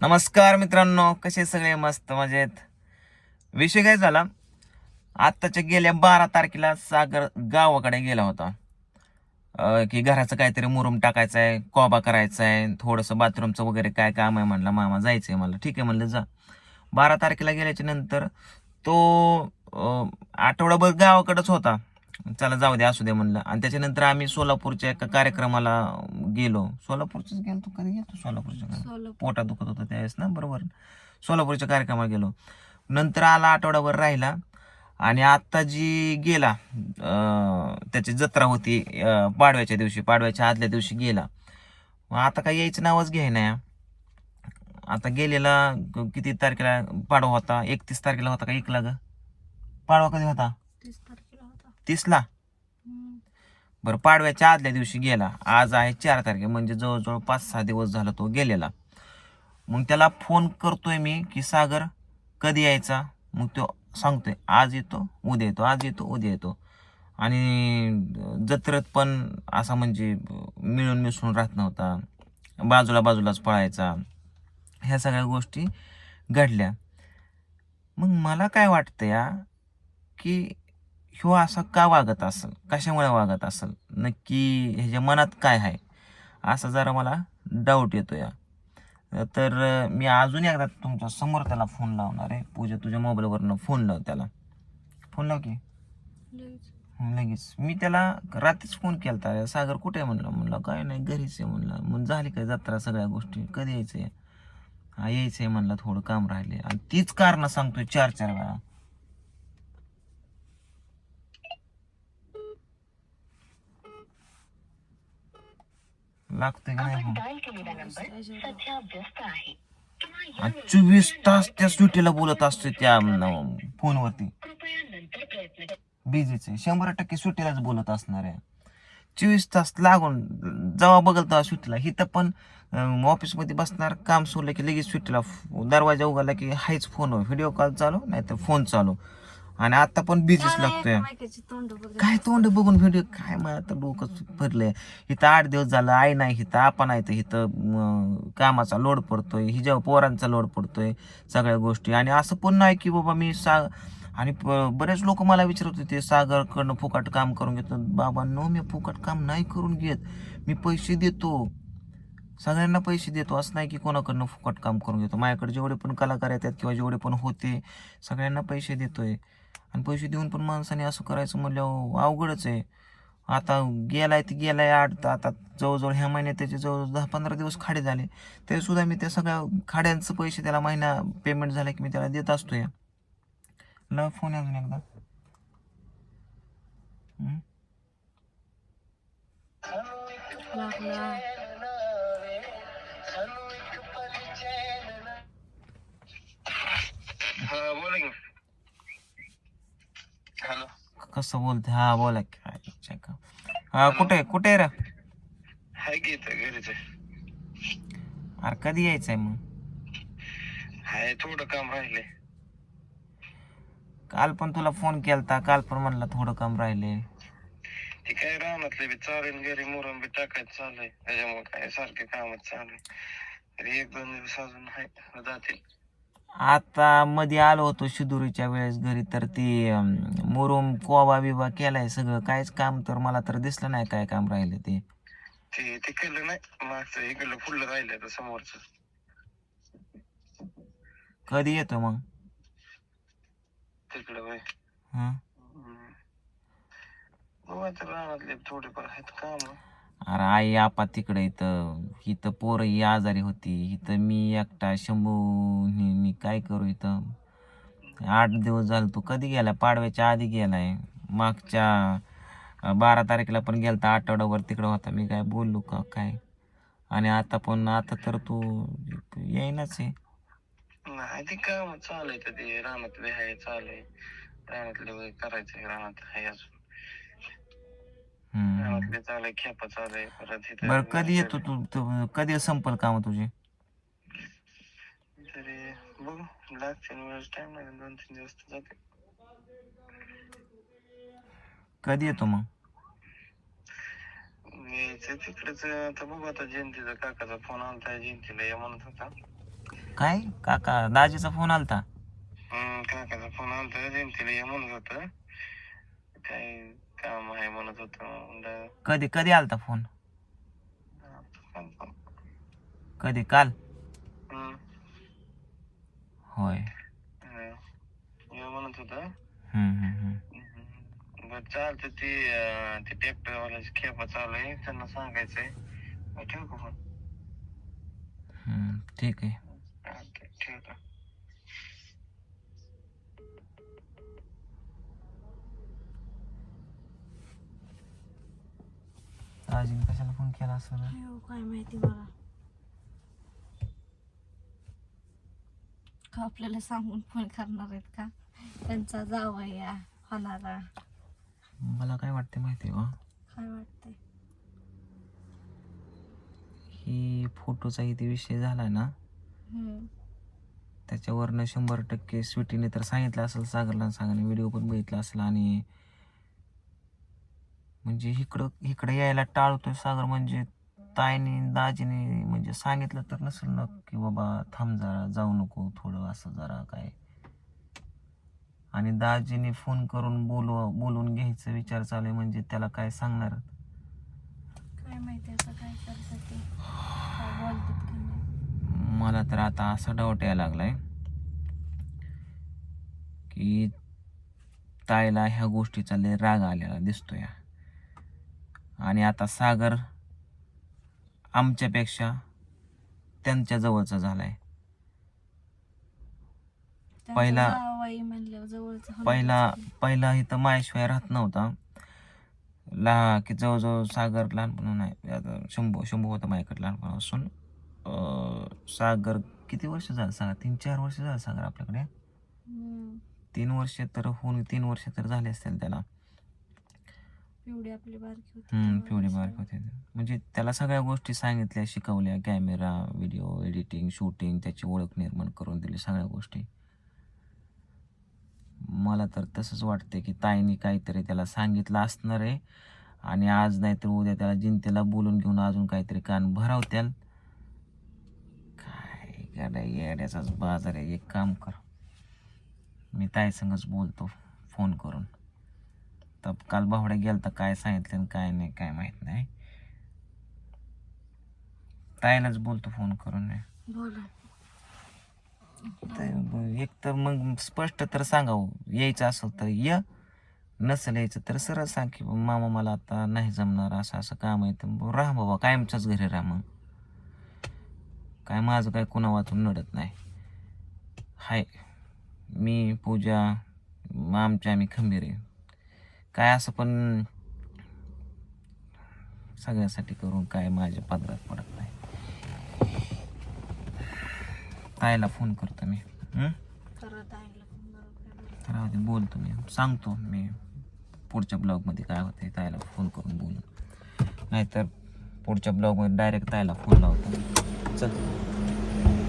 नमस्कार मित्रांनो कसे सगळे मस्त मजेत? विषय काय झाला? आत्ताच्या गेल्या बारा तारखेला सागर गावाकडे गेला होता. की घराचं काहीतरी मुरुम टाकायचं आहे कोबा करायचा आहे थोडंसं बाथरूमचं वगैरे काय काम आहे म्हणलं मामा जायचं आहे मला ठीक आहे म्हणलं जा. बारा तारखेला गेल्याच्यानंतर तो आठवडाभर गावाकडंच होता. चला जाऊ दे असू दे म्हणलं. आणि त्याच्यानंतर आम्ही सोलापूरच्या एका कार्यक्रमाला गेलो. सोलापूरच गेलो कधी? गेलो सोलापूरच्या? पोटात दुखत होतं त्यावेळेस ना बरोबर. सोलापूरच्या कार्यक्रमाला गेलो. नंतर आला आठवडाभर राहिला. आणि आत्ता जी गेला त्याची जत्रा होती पाडव्याच्या दिवशी पाडव्याच्या आदल्या दिवशी गेला. मग आता काय यायचं नावच घ्याय आता गेलेला किती तारखेला पाडवा होता? एकतीस तारखेला होता का एकला ग? पाडवा कधी होता? तीस तारखेला. होता तीसला बरं पाडव्याच्या आदल्या दिवशी गेला. आज आहे चार तारखे म्हणजे जवळजवळ पाच सहा दिवस झाला तो गेलेला. मग त्याला फोन करतोय मी की सागर कधी यायचा? मग तो सांगतोय आज येतो उद्या येतो आज येतो उद्या येतो. आणि जत्रेत पण असा म्हणजे मिळून मिसळून राहत नव्हता. बाजूला बाजूलाच पळायचा. ह्या सगळ्या गोष्टी घडल्या. मग मला काय वाटतं या की ह्यो असा का वागत असेल? कशामुळे वागत असेल? नक्की ह्याच्या मनात काय आहे? असं जरा मला डाऊट येतो या तर मी अजून एकदा तुमच्यासमोर त्याला फोन लावणार आहे. पूजा तुझ्या मोबाईलवरनं फोन लाव त्याला. फोन लाव की. लगेच. मी त्याला रात्रीच फोन केला रे सागर कुठे आहे म्हणलं? म्हणलं काय नाही घरीच आहे. म्हणलं मग झाली काय जत्रा सगळ्या गोष्टी? कधी यायचंय? हा यायचंय म्हणलं थोडं काम राहिले. आणि तीच कारणं सांगतोय चार चार वेळा. लागतंय का नाही चोवीस तास त्या स्वीटीला बोलत असतोय त्या फोनवरती. बिझीच आहे शंभर टक्के सुट्टीलाच बोलत असणार आहे. चोवीस तास लागून जेव्हा बघल तेव्हा सुट्टीला. इथं पण ऑफिसमध्ये बसणार काम सोडलं की लगेच सुट्टीला दरवाजा उघडला की हायच फोन व्हिडिओ कॉल चालू नाहीतर फोन चालू. आणि आता पण बिझीच लागतोय. तोंड काय तोंड बघून व्हिडिओ काय मला आता डोकं भरलंय इथं आठ दिवस झालं आई नाही इथं आपण नाही तर इथं कामाचा लोड पडतोय हिच्या पोरांचा लोड पडतोय सगळ्या गोष्टी. आणि असं पण नाही की बाबा मी सा आणि बरेच लोक मला विचारत होते सागरकडनं फुकट काम करून घेतो बाबा नो मी फुकट काम नाही करून घेत. मी पैसे देतो. सगळ्यांना पैसे देतो. असं नाही की कोणाकडनं फुकट काम करून घेतो. माझ्याकडे जेवढे पण कलाकार येतात किंवा जेवढे पण होते सगळ्यांना पैसे देतोय. आणि पैसे देऊन पण माणसाने असं करायचं म्हणल्यावर अवघडच आहे. आता गेलाय ते गेलाय आठ आता जवळजवळ ह्या महिन्यात त्याचे जवळ दहा पंधरा दिवस खाडे झाले. तरीसुद्धा मी त्या सगळ्या खाड्यांचं पैसे त्याला महिना पेमेंट झालं की मी त्याला देत असतो या ला फोन अजून एकदा. बोला की. कसं बोलते? हा बोला की. काय. हा कुठे? कुठे रे? हाय की इथं घरीच आहे. अरे कधी यायचंय मग? हाय थोडं काम राहिले. काल पण तुला फोन केलता. काल पण म्हणला थोडं काम राहिले. ते काय रानातले बी चालेल घरी मुरम बी टाकायचं चालू आहे. त्याच्यामुळे काय सारखे कामच चालू आहे. तरी एक दोन दिवस अजून जातील. आता मध्ये आलो होतो शिदुरीच्या वेळेस घरी तर ती मुरुम कोबा बिबा केलाय सगळं. काहीच काम तर मला तर दिसलं नाही काय काम राहिलं ते. ते ते केलं नाही. मागचं इकडलं फुलं राहिलं तर समोरच. कधी येतो मग? तिकडं वय हं? आता थोडेफार आहेत काम. अरे आई आपा तिकडे इथं. इथं पोरं ही आजारी होती. इथं मी एकटा शंभू मी काय करू इथं? आठ दिवस झाले तू कधी गेला? पाडव्याच्या आधी गेलाय. मागच्या अं, बारा तारखेला पण गेलता. आठवड्यावर तिकडं होता. मी काय बोललो का काय? आणि आता पण आता तर तू येईनच आहे. नाही ते काम चालू आहे. ते रानातले आहे चालू आहे. रानातले करायचं आहे रानात आहे अजून. खेपा चालू आहे परत इथं बरं कधी येतो तू तू कधी संपल काम तुझे? तरी बघू लागतील वेळेस टाइम लागेल दोन तीन दिवस तर जाते कधी येतो मग? यायचं तिकडेच आता बघू आता जयंतीचा काकाचा फोन आलता जयंतीला या म्हणत होता. काय? काका दाजीचा फोन आलता? हम्म काकाचा फोन आलता जयंतीला ये म्हणत होत. काय काम आहे म्हणत होत म्हणलं कधी कधी आलता फोन. कधी? काल? हम्म. होय. ये म्हणत होत. हम्म, हम्म, हम्म. बर चालतं ती अं, ती ट्रॅक्टर वाल्याची खेपा चालू आहे त्यांना सांगायचंय. मग ठेवू का फोन हम्म, ठीक आहे ठेवतो. दाजीने कशाला फोन केला असं हो काय माहिती मला. का आपल्याला सांगून फोन करणार आहेत का? त्यांचा जावा या होणारा. मला काय वाटते माहिती आहे का? काय वाटतंय? ही फोटोचा इथे विषय झालाय ना हम्म. त्याच्यावरनं शंभर टक्के स्वीटीने तर सांगितलं असेल सागरला सांगाने व्हिडिओ पण बघितला असेल आणि म्हणजे इकडं इकडं यायला टाळतोय सागर म्हणजे ताईने दाजीने म्हणजे सांगितलं तर नसेल ना की बाबा थांब जरा जाऊ नको थोडं असं जरा काय. आणि दाजीने फोन करून बोलव बोलून घ्यायचा विचार चालू आहे म्हणजे त्याला काय सांगणार? काय माहिती आता काय करतात ते. काय बोलतात का नाही. मला तर आता असा डाऊट यायला लागलाय की ताईला ह्या गोष्टीचा लय राग आलेला दिसतोय. आणि आता सागर आमच्यापेक्षा त्यांच्या जवळचा झालाय. त्यांचा पहिला- पहिला. पहिला इथं मायाशिवाय राहत नव्हता. ला की जवळजवळ सागर लहानपणा नाही शंभू शंभू होता माझ्याकडे लहानपणापासून. सागर किती वर्ष झालं? सागर तीन चार वर्ष झालं सागर आपल्याकडे. तीन वर्ष तर होऊन तीन वर्ष तर झाले असतील त्याला. आपली बारकी होती हम्म, तेव्हा पिवळी असं. बारीक होते. म्हणजे त्याला सगळ्या गोष्टी सांगितल्या शिकवल्या. कॅमेरा व्हिडिओ एडिटिंग शूटिंग त्याची ओळख निर्माण करून दिली सगळ्या गोष्टी. मला तर तसंच वाटते की ताईने काहीतरी त्याला सांगितलं असणार आहे. आणि आज नाही तर उद्या त्याला जिंतीला बोलून घेऊन अजून काहीतरी कान भरावत्याल. काय गाड्या येड्याचाच बाजार आहे. एक काम कर. मी ताई संगच बोलतो. फोन करून. तर काल भावड्या गेलता काय सांगितलं आणि काय नाही काय माहीत नाही. ताईलाच बोलतो फोन करून. तर एक तर मग स्पष्ट तर सांगावं यायचं असेल तर ये नसेल यायचं तर सरळ सांग की मामा मला आता नाही जमणार असं असं काम आहे तर राहा बाबा कायमच्याच घरी राहा मग. काय माझं काय कुणा वाचून नडत नाही. हाय मी पूजा आमच्या आम्ही खंबीर आहे. काय असं पण सगळ्यासाठी करून काय माझ्या पदरात पडत नाही. ताईला फोन करतो मी. हं? राहू दे बोलतो मी. सांगतो मी. पुढच्या ब्लॉगमध्ये काय होतं ताईला फोन करून बोलून. नाहीतर पुढच्या ब्लॉगमध्ये डायरेक्ट ताईला फोन लावतो चल.